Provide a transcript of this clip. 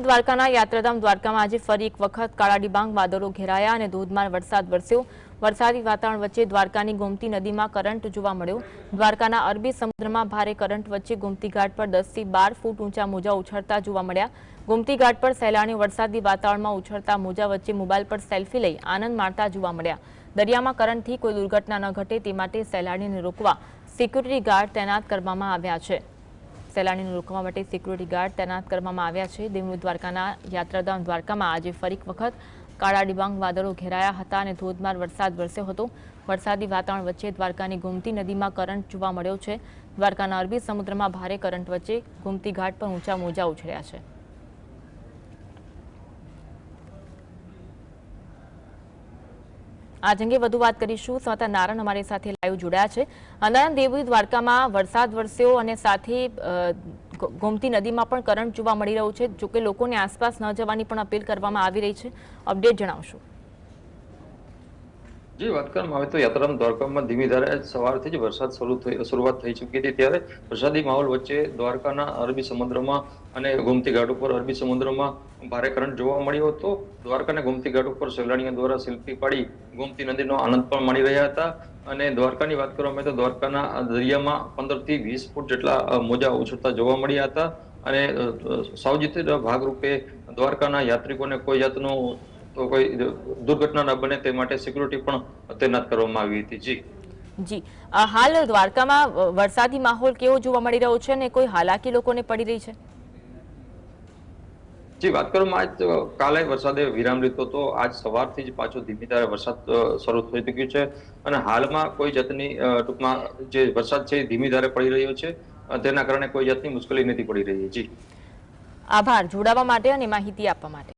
દ્વારકાના યાત્રાધામ દ્વારકામાં આજે ફરી એક વખત કાળા ડિબાંગ વાદળો ઘેરાયા અને ધોધમાર વરસાદ વરસ્યો. વરસાદી વાતાવરણ વચ્ચે દ્વારકાની ગોમતી નદીમાં કરંટ જોવા મળ્યો. દ્વારકાના અરબી સમુદ્રમાં ભારે કરંટ વચ્ચે ગોમતી ઘાટ પર દસથી બાર ફૂટ ઊંચા મોજા ઉછળતા જોવા મળ્યા. ગોમતી ઘાટ પર સહેલાણીઓ વરસાદી વાતાવરણમાં ઉછળતા મોજા વચ્ચે મોબાઈલ પર સેલ્ફી લઈ આનંદ માણતા જોવા મળ્યા. દરિયામાં કરંટથી કોઈ દુર્ઘટના ન ઘટે તે માટે સહેલાણીને રોકવા સિક્યુરિટી ગાર્ડ તૈનાત કરવામાં આવ્યા છે. સહેલાણીને રોકવા માટે સિક્યુરિટી ગાર્ડ તૈનાત કરવામાં આવ્યા છે. દેવનું દ્વારકાના યાત્રાધામ દ્વારકામાં આજે ફરી વખત કાળા ડિબાંગ વાદળો ઘેરાયા હતા અને ધોધમાર વરસાદ વરસ્યો હતો. વરસાદી વાતાવરણ વચ્ચે દ્વારકાની ગોમતી નદીમાં કરંટ જોવા મળ્યો છે. દ્વારકાના અરબી સમુદ્રમાં ભારે કરંટ વચ્ચે ગોમતી ઘાટ પર ઊંચા મોજા ઉછળ્યા છે. આજ અંગે વધુ વાત કરીશું. સંવાદદાતા નારણ અમારી સાથે લાઈવ જોડાયા છે. નારાયણ દેવી દ્વારકામાં વરસાદ વરસ્યો અને સાથે ગોમતી નદીમાં પણ કરંટ જોવા મળી રહ્યું છે, જોકે લોકોને આસપાસ ન જવાની પણ અપીલ કરવામાં આવી રહી છે. અપડેટ જણાવશો. જી વાત કરવામાં આવે તો યાત્રાધામ દ્વારકામાં ધીમી ધારે સવારથી જ વરસાદ શરૂ થઈ શરૂઆત થઈ ચૂકી હતી. ત્યારે વરસાદી માહોલ વચ્ચે દ્વારકાના અરબી સમુદ્રમાં અને ગોમતી ઘાટ ઉપર અરબી સમુદ્રમાં ભારે કરંટ જોવા મળ્યો હતો. દ્વારકાના ગોમતી ઘાટ ઉપર સહેલાણીઓ દ્વારા સેલ્ફી પાડી ગોમતી નદીનો આનંદ પણ માણી રહ્યા હતા. અને દ્વારકાની વાત કરવામાં આવે તો દ્વારકાના દરિયામાં પંદરથી વીસ ફૂટ જેટલા મોજા ઉછળતા જોવા મળ્યા હતા. અને સાવચેતીના ભાગરૂપે દ્વારકાના યાત્રિકોને કોઈ જાતનું તો કોઈ દુર્ઘટના ન બને તે માટે સિક્યુરિટી પણ તૈનાત કરવામાં આવી હતી. જી. જી. હાલ દ્વારકામાં વરસાદી માહોલ કેવો જોવા મળી રહ્યો છે અને કોઈ હાલાકી લોકોને પડી રહી છે? જી વાત કરવામાં આજ કાલે વરસાદે વિરામ લીધો હતો આજ સવારથી જ પાછો ધીમી ધારે વરસાદ શરૂ થઈ ચૂક્યો છે. અને હાલમાં કોઈ જાતની ટૂંકમાં જે વરસાદ છે એ ધીમી ધારે પડી રહ્યો છે. તેના કારણે કોઈ જાતની મુશ્કેલી નથી પડી રહી. જી. આભાર. જોડાવા માટે અને માહિતી આપવા માટે.